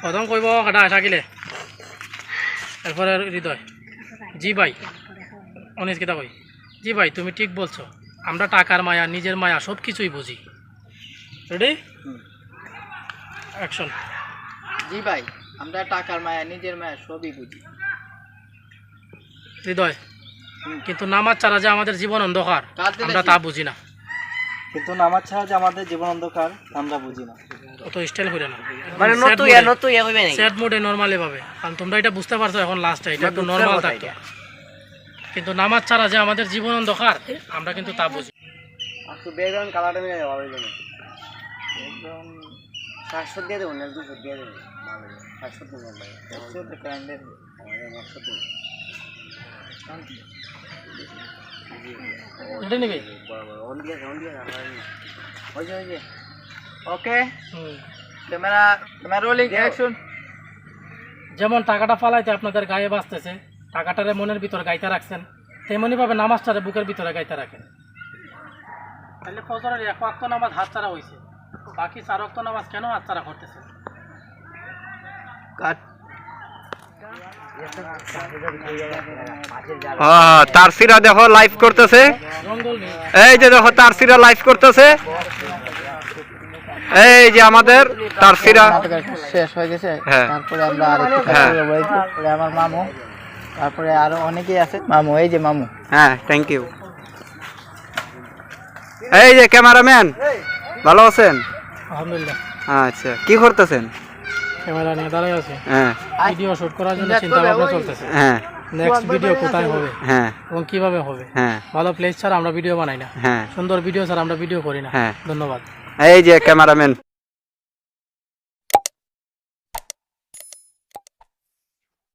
প্রথম কইব কাটা থাকিলে এরপরে হৃদয়। জি ভাই অনিস কিতা কই জি ভাই তুমি ঠিক বলছো। আমরা টাকার মায়া নিজের মায়া সব কিছুই বুঝি। রেডি অ্যাকশন জি ভাই আমরা টাকার মায়া নিজের মায়া সবই বুঝি। হৃদয়। কিন্তু নামাজ ছাড়া যে আমাদের জীবন অন্ধকার আমরা তা বুঝি না। কিন্তু নামাজ ছাড়া যে আমাদের জীবন অন্ধকার আমরা বুঝি না। অত স্টাইল করে না। মানে নতুন ইয়া নতুন ইয়া কইবে নাকি? সেট মোডে নর্মালি ভাবে কারণ তোমরা এটা বুঝতে পারছ এখন লাস্টে এটা একটু নর্মাল এটা। কিন্তু নামাজ ছাড়া যে আমাদের জীবন অন্ধকার আমরা কিন্তু তা বুঝি একটু ব্যাকগ্রাউন্ড কালারটা মিলে যাবে একদম সাতশো দিয়ে দেবো না দুশো দিয়ে দেবো। ভালো সাতশো দিয়ে দেবো। একশো দিয়ে এটা নিবি? Okay. Camera camera rolling action. যেমন টাকাটা ফালাইতে আপনাদের গায়ে বাঁচতেছে টাকাটারে মনের ভিতর গাইতে রাখছেন তেমনি ভাবে নামাজটারে বুকের ভিতরে গাইতে রাখেন। তাহলে ফজরের এক ওয়াক্ত নামাজ হাত ছাড়া হয়েছে বাকি চার ওয়াক্ত নামাজ কেন হাত ছাড়া করতেছে কাট। তারসিরা দেখো লাইভ করতেছে। এই যে দেখো তারসিরা লাইভ করতেছে। এই যে আমাদের তারসিরা। শেষ হয়ে গেছে। হ্যাঁ। তারপরে আমরা আরেকটু কাজ হ্যাঁ। আমার মামু। তারপরে আরও অনেকেই আছে। মামু এই যে মামু। হ্যাঁ থ্যাংক ইউ এই যে ক্যামেরাম্যান ভালো আছেন? আলহামদুলিল্লাহ। আচ্ছা কি করতেছেন? ক্যামেরা নিয়ে দাঁড়াই আছে। হ্যাঁ। ভিডিও শুট করার জন্য চিন্তা ভাবনা চলতেছে। হ্যাঁ। নেক্সট ভিডিও কোথায় হবে হ্যাঁ। এবং কীভাবে হবে? হ্যাঁ। ভালো প্লেস ছাড়া আমরা ভিডিও বানাই না। হ্যাঁ। সুন্দর ভিডিও ছাড়া আমরা ভিডিও করি না। হ্যাঁ। ধন্যবাদ। এই যে ক্যামেরাম্যান।